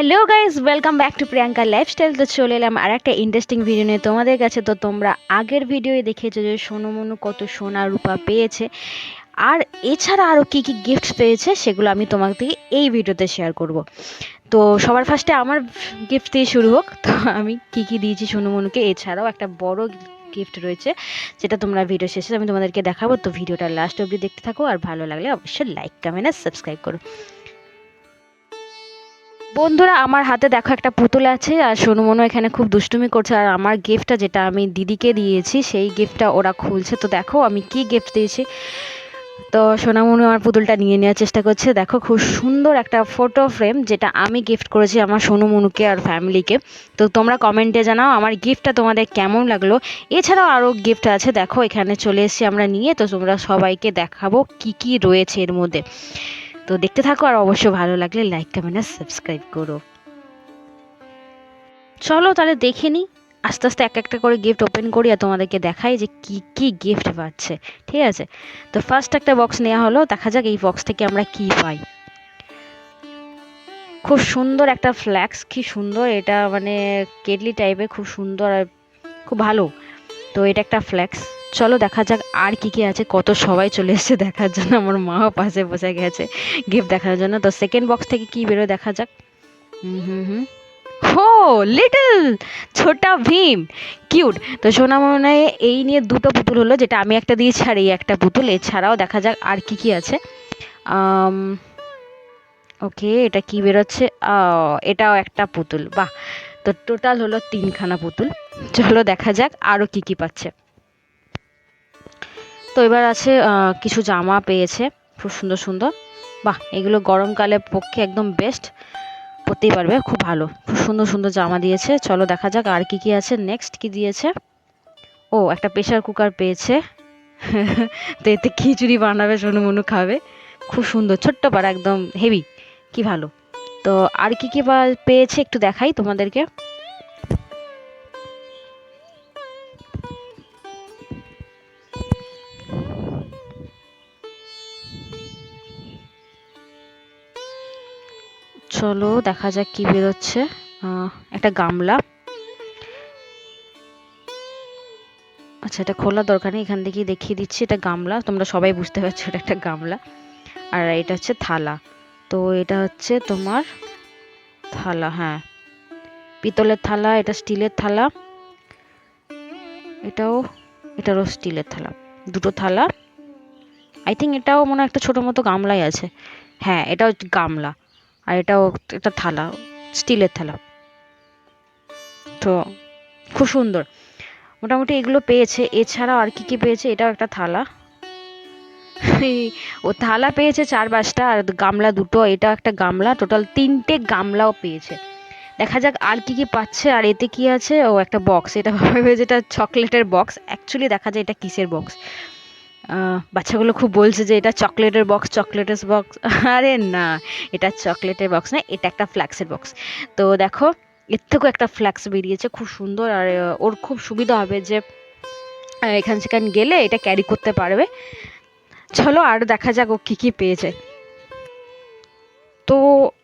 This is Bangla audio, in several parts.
Hello guys welcome back to Priyanka lifestyle তো চলে এলাম আর একটা ইন্টারেস্টিং ভিডিও নিয়ে। তোমাদের কাছে তো তোমরা আগের ভিডিওয়ে দেখেছ যে সোনু মনু কত সোনা রূপা পেয়েছে। আর এছাড়া আরও কী কী গিফট পেয়েছে সেগুলো আমি তোমাকে এই ভিডিওতে শেয়ার করব। তো সবার ফার্স্টে আমার গিফট দিয়ে শুরু হোক। তো আমি কী কী দিয়েছি সোনু মনুকে? এছাড়াও একটা বড় গিফট রয়েছে যেটা তোমরা ভিডিও শেষে আমি তোমাদেরকে দেখাবো। তো ভিডিওটা লাস্ট অবধি দেখতে থাকো আর ভালো লাগলে অবশ্যই লাইক কমেন্ট আর সাবস্ক্রাইব করো। বন্ধুরা, আমার হাতে দেখো একটা পুতুল আছে, আর সোনু মনু এখানে খুব দুষ্টুমি করছে, আর আমার গিফটটা যেটা আমি দিদিকে দিয়েছি, সেই গিফটটা ওরা খুলছে। তো দেখো, আমি কি গিফট দিয়েছি? তো সোনামনু আমার পুতুলটা নিয়ে নেওয়ার চেষ্টা করছে। দেখো, খুব সুন্দর একটা ফটো ফ্রেম যেটা আমি গিফট করেছি আমার সোনু মনুকে আর ফ্যামিলিকে তো তোমরা কমেন্টে জানাও, আমার গিফটটা তোমাদের কেমন লাগল? এছাড়াও আরও গিফট আছে, দেখো, এখানে চলে এসেছি আমরা নিয়ে। তো তোমরা সবাইকে দেখাবো কি কি রয়েছে এর মধ্যে। তো দেখতে থাকো আর অবশ্যই ভালো লাগলে লাইক কমেন্ট আর সাবস্ক্রাইব করো। চলো তাহলে দেখে নিই আস্তে আস্তে এক একটা করে গিফট ওপেন করি আর তোমাদেরকে দেখাই যে কি কি গিফট পাচ্ছে, ঠিক আছে? তো ফার্স্ট একটা বক্স নেওয়া হলো, দেখা যাক এই বক্স থেকে আমরা কি পাই। খুব সুন্দর একটা ফ্ল্যাক্স কি সুন্দর, এটা মানে কেটলি টাইপের খুব সুন্দর আর খুব ভালো। তো এটা একটা ফ্ল্যাক্স চলো দেখা যাক আর কি কি আছে। কত সবাই চলে এসেছে দেখার জন্য। আমার মাও পাশে বসে গেছে গিফট দেখার জন্য। তো সেকেন্ড বক্স থেকে কি বেরোয় দেখা যাক। হুম হুম হুম। হো লিটল ছোটা ভীম। কিউট তো সোনা মনে এই নিয়ে দুটো পুতুল হলো, যেটা আমি একটা দিয়েছি আর এই একটা পুতুল। এছাড়াও দেখা যাক আর কি কি আছে। ওকে, এটা কি বেরোচ্ছে? এটাও একটা পুতুল। বাহ! তো টোটাল হলো তিনখানা পুতুল। চলো দেখা যাক আরও কি কি পাচ্ছে। তো এবার আছে কিছু জামা পেয়েছে, খুব সুন্দর সুন্দর। বাহ, এগুলো গরমকালের পক্ষে একদম বেস্ট পরতেই পারবে, খুব ভালো। খুব সুন্দর সুন্দর জামা দিয়েছে, চলো দেখা যাক আর কি কি আছে। নেক্সট কি দিয়েছে? ও, একটা প্রেশার কুকার পেয়েছে। তো এতে খিচুড়ি বানাবে, সোনু মনু খাবে। খুব সুন্দর, ছোট্ট পাড়া, একদম হেভি কি ভালো। তো আর কি কি পেয়েছে একটু দেখাই তোমাদেরকে। চলো দেখা যাক কি বেরোচ্ছে। একটা গামলা। আচ্ছা এটা খোলা দরকার নেই, এখান থেকেই দেখিয়ে দিচ্ছি, এটা গামলা। তোমরা সবাই বুঝতে পারছ এটা একটা গামলা। আর এটা হচ্ছে থালা। তো এটা হচ্ছে তোমার থালা হ্যাঁ। পিতলের থালা, এটা স্টিলের থালা। এটাও, এটারও স্টিলের থালা। দুটো থালা। আই থিঙ্ক এটাও মনে একটা ছোটো মতো গামলাই আছে। হ্যাঁ এটাও গামলা। আর এটাও একটা থালা, স্টিলের থালা। তো খুব সুন্দর। মোটামুটি এগুলো পেয়েছে। এছাড়াও আর কি কি পেয়েছে? এটাও একটা থালা। ও থালা পেয়েছে চার পাঁচটা আর গামলা দুটো, এটা একটা গামলা। টোটাল তিনটে গামলাও পেয়েছে। দেখা যাক আর কি কি পাচ্ছে আর এতে কি আছে। ও একটা বক্স এটা ভাবে যেটা চকলেটের বক্স অ্যাকচুয়ালি দেখা যায় এটা কিসের বক্স বাচ্চাগুলো খুব বলছে যে এটা চকলেটের বক্স চকলেটের বক্স আরে না, এটা চকলেটের বক্স না, এটা একটা ফ্ল্যাক্সের বক্স তো দেখো, এর থেকেও একটা ফ্ল্যাক্স বেরিয়েছে, খুব সুন্দর। আর ওর খুব সুবিধা হবে যে এখান সেখান গেলে এটা ক্যারি করতে পারবে। চলো আর দেখা যাক ও কী কী পেয়েছে। তো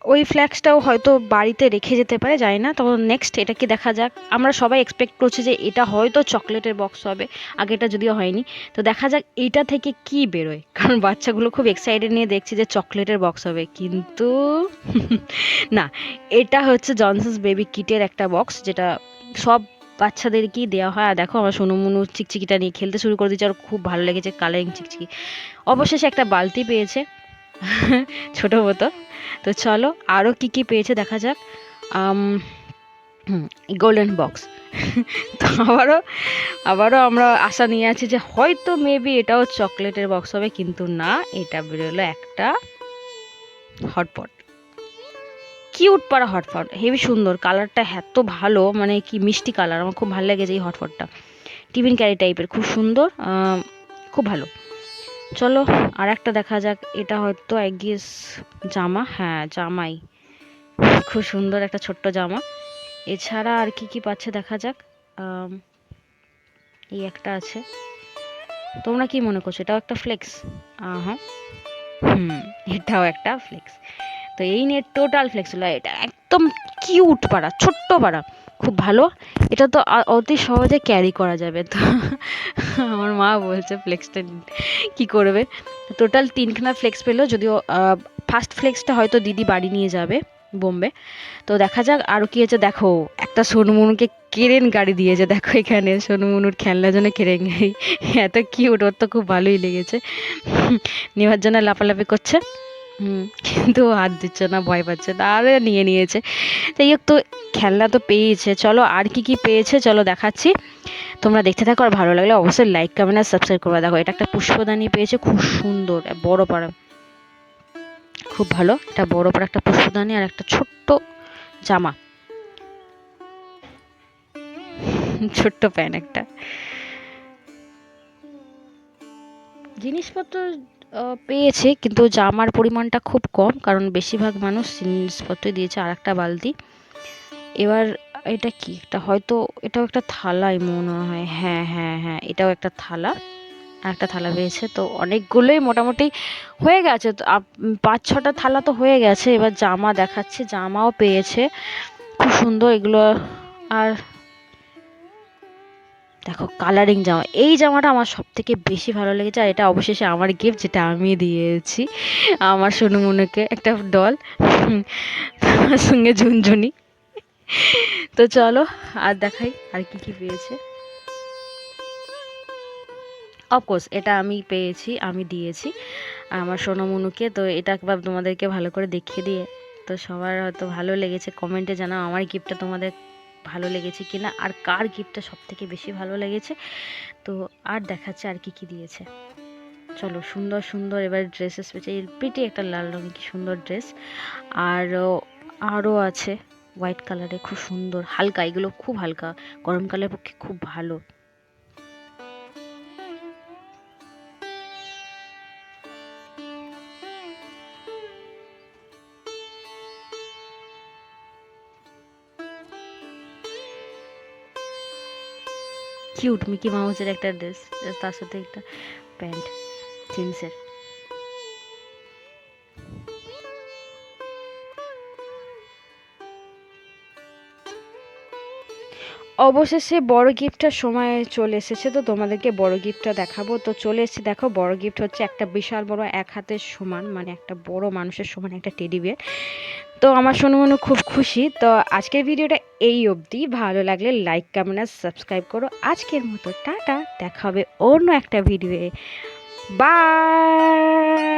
ওই ফ্ল্যাক্সটাও হয়তো বাড়িতে রেখে যেতে পারে, জানি না। তখন নেক্সট এটা কি দেখা যাক? আমরা সবাই এক্সপেক্ট করছি যে এটা হয়তো চকলেটের বক্স হবে আগেটা যদিও হয়নি। তো দেখা যাক এইটা থেকে কি বেরোয়। কারণ বাচ্চাগুলো খুব এক্সাইটেড নিয়ে দেখছি যে চকলেটের বক্স হবে। কিন্তু না, এটা হচ্ছে জনসন্স বেবি কিটের একটা বক্স যেটা সব বাচ্চাদেরকেই দেওয়া হয়। আর দেখো, আমার সোনু মুনু চিকচিকিটা নিয়ে খেলতে শুরু করে দিয়েছে, আর খুব ভালো লেগেছে কালারিং চিকচিকি। অবশেষে একটা বালতি পেয়েছে, ছোটো মতো। তো চলো আরও কী কী পেয়েছে দেখা যাক। গোল্ডেন বক্স তো আবারও আবারও আমরা আশা নিয়ে আছি যে হয়তো মেবি এটাও চকলেটের বক্স হবে, কিন্তু না, এটা বেরোলো একটা হটপট কিউট পাড়া হটপট হেভি সুন্দর কালারটা এত ভালো মানে কি মিষ্টি কালার আমার খুব ভালো লেগেছে এই হটপটটা টিফিন ক্যারি টাইপের খুব সুন্দর খুব ভালো। চলো আর একটা দেখা যাক। এটা হয়তো এক গিয়েস জামা। হ্যাঁ জামাই। খুব সুন্দর একটা ছোট্ট জামা। এছাড়া আর কি কি পাচ্ছে দেখা যাক। এই একটা আছে। তোমরা কি মনে করছ? এটাও একটা ফ্লেক্স হ্যাঁ হুম, এটাও একটা ফ্লেক্স তো এই নিয়ে টোটাল ফ্লেক্স হলো। এটা একদম কিউট পাড়া, ছোট্ট পাড়া। খুব ভালো। এটা তো অতি সহজে ক্যারি করা যাবে। তো আমার মা বলছে ফ্লেক্সটা কি করবে? টোটাল তিনখানা ফ্লেক্স পেল। যদিও ফার্স্ট ফ্লেক্সটা হয়তো দিদি বাড়ি নিয়ে যাবে বোম্বে। তো দেখা যাক আরও কি হয়েছে। দেখো, একটা সোনুমনুকে কেরেন গাড়ি দিয়েছে। দেখো এখানে সোনুমনুর খেলনার জন্য কেরেন গাড়ি। এত কিউট ওর তো খুব ভালোই লেগেছে। নেওয়ার জন্য লাফালাফি করছে। হুম, কিন্তু হাত দিচ্ছে না, ভয় পাচ্ছে তারে নিয়ে নিয়েছে। যাই হোক, তো খেলনা তো পেয়েছে। চলো, আর কি কি পেয়েছে? চলো দেখাচ্ছি। তোমরা দেখতে থাকো, আর ভালো লাগলে অবশ্যই লাইক কমেন্ট আর সাবস্ক্রাইব করবে দেখো। এটা একটা পুষ্পদানি পেয়েছে, খুব সুন্দর, বড় পাড়া। খুব ভালো, এটা বড় পাড়া একটা পুষ্পদানি আর একটা ছোট্ট জামা। ছোট্ট প্যান্ট একটা। জিনিসপত্র পেয়েছে, কিন্তু জামার পরিমাণটা খুব কম, কারণ বেশিরভাগ মানুষ জিনিসপত্র দিয়েছে আর একটা বালতি। এবার এটা কি? এটা হয়তো, এটাও একটা থালাই মনে হয়। হ্যাঁ হ্যাঁ হ্যাঁ এটাও একটা থালা। একটা থালা পেয়েছে, তো অনেকগুলোই মোটামুটি হয়ে গেছে। তো পাঁচ, ছটা থালা তো হয়ে গেছে। এবার জামা দেখাচ্ছে, জামাও পেয়েছে। খুব সুন্দর এগুলো। আর দেখো কালারিং জামা, এই জামাটা আমার সব থেকে বেশি ভালো লেগেছে আর এটা অবশেষে আমার গিফট যেটা আমি দিয়েছি আমার সোনু সোনুমনুকে একটা ডল তার সঙ্গে ঝুনঝুনি। তো চলো আর দেখাই আর কি কি পেয়েছে। অফকোর্স এটা আমি পেয়েছি, আমি দিয়েছি আমার সোনামনুকে তো এটা একবার তোমাদেরকে ভালো করে দেখিয়ে দিয়ে, তো সবার হয়তো ভালো লেগেছে কমেন্টে জানাও আমার গিফটটা তোমাদের ভালো লেগেছে কিনা আর কার গিফটটা সব থেকে বেশি ভালো লেগেছে? তো আর দেখাচ্ছে আর কি কি দিয়েছে। চলো সুন্দর সুন্দর এবার ড্রেসেস পেয়েছে। পিটি একটা লাল রঙের কি সুন্দর ড্রেস আর আরও আছে হোয়াইট কালারে খুব সুন্দর, হালকা, এগুলো খুব হালকা। গরমকালের পক্ষে খুব ভালো। কিউট মিকি মাউসের একটা ড্রেস তার সাথে একটা প্যান্ট, জিন্সের। অবশেষে বড় গিফটটার সময় চলে এসেছে, তো তোমাদেরকে বড় গিফটটা দেখাবো। তো চলে এসেছে, দেখো, বড় গিফট হচ্ছে একটা বিশাল বড় এক হাতের সমান মানে একটা বড় মানুষের সমান একটা টেডি বিয়ার। তো আমার শোনো মনে খুব খুশি, তো আজকের ভিডিওটা এই অবধি ভালো লাগলে লাইক কমেন্ট আর সাবস্ক্রাইব করো। আজকের মতো টাটা, দেখা হবে অন্য একটা ভিডিওয়ে বাই